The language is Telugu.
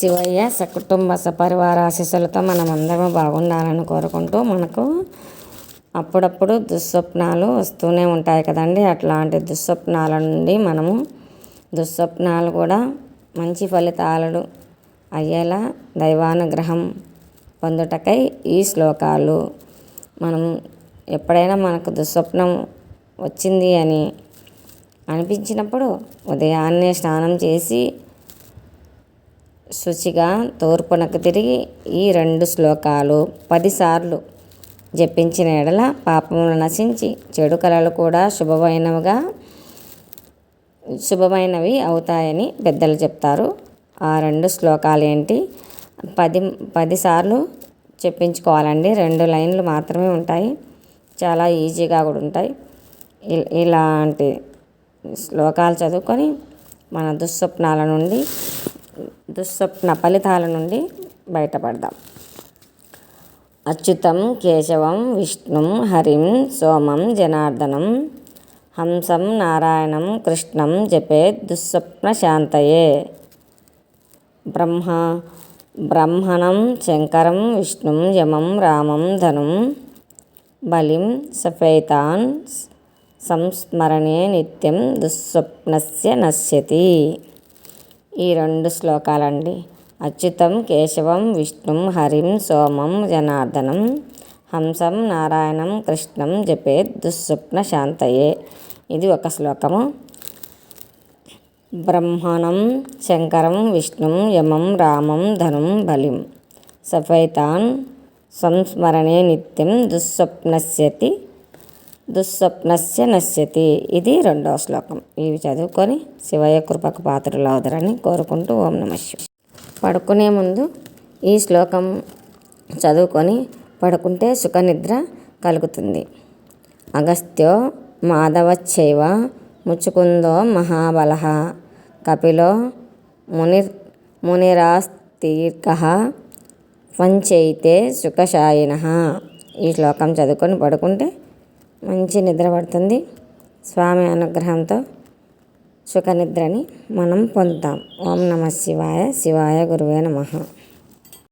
శివయ్య సకుటుంబ సపరివార ఆశీస్సులతో మనం అందరం బాగుండాలని కోరుకుంటూ మనకు అప్పుడప్పుడు దుస్వప్నాలు వస్తూనే ఉంటాయి కదండి. అట్లాంటి దుస్వప్నాల నుండి మనము దుస్వప్నాలు కూడా మంచి ఫలితాలను అయ్యేలా దైవానుగ్రహం పొందుటకై ఈ శ్లోకాలు. మనం ఎప్పుడైనా మనకు దుస్వప్నం వచ్చింది అని అనిపించినప్పుడు ఉదయాన్నే స్నానం చేసి శుచిగా తూర్పునకు తిరిగి ఈ రెండు శ్లోకాలు పదిసార్లు జపించిన ఎడల పాపములు నశించి చెడు కళలు కూడా శుభమైనవిగా శుభమైనవి అవుతాయని పెద్దలు చెప్తారు. ఆ రెండు శ్లోకాలు ఏంటి? పది పదిసార్లు చెప్పించుకోవాలండి. రెండు లైన్లు మాత్రమే ఉంటాయి. చాలా ఈజీగా కూడా ఉంటాయి. ఇలాంటి శ్లోకాలు చదువుకొని మన దుస్వప్నాల నుండి దుస్వప్న ఫలితాల నుండి బయటపడదాం. అచ్యుతం కేశవం విష్ణుం హరిం సోమం జనార్దనం హంసం నారాయణం కృష్ణం జపే దుస్వప్న శాంతయే. బ్రహ్మ బ్రహ్మణం శంకరం విష్ణుం యమం రామం ధనుం బలిం సఫైతాన్ సంస్మరణే నిత్యం దుస్వప్నస్య నశ్యతి. ఈ రెండు శ్లోకాలండి. అచ్యుతం కేశవం విష్ణుం హరిం సోమం జనార్దనం హంసం నారాయణం కృష్ణం జపే దుస్వప్న శాంతయే. ఇది ఒక శ్లోకము. బ్రహ్మణం శంకరం విష్ణుం యమం రామం ధనుం బలిం. సఫైతాన్ సంస్మరణే నిత్యం దుస్వప్నస్యతి దుస్వప్నస్య నశ్యతి. ఇది రెండవ శ్లోకం. ఇవి చదువుకొని శివయ్య కృపకు పాత్రలు అవుతారని కోరుకుంటూ ఓం నమ పడుకునే ముందు ఈ శ్లోకం చదువుకొని పడుకుంటే సుఖనిద్ర కలుగుతుంది. అగస్త్యో మాధవచ్చైవ ముచ్చుకుందో మహాబల. కపిలో ముని మునిరాస్తీర్ఘ పంచైతే సుఖశాయిన. ఈ శ్లోకం చదువుకొని పడుకుంటే మంచి నిద్ర పడుతుంది. స్వామి అనుగ్రహంతో సుఖనిద్రని మనం పొందుతాం. ఓం నమ శివాయ శివాయ గురువే నమ.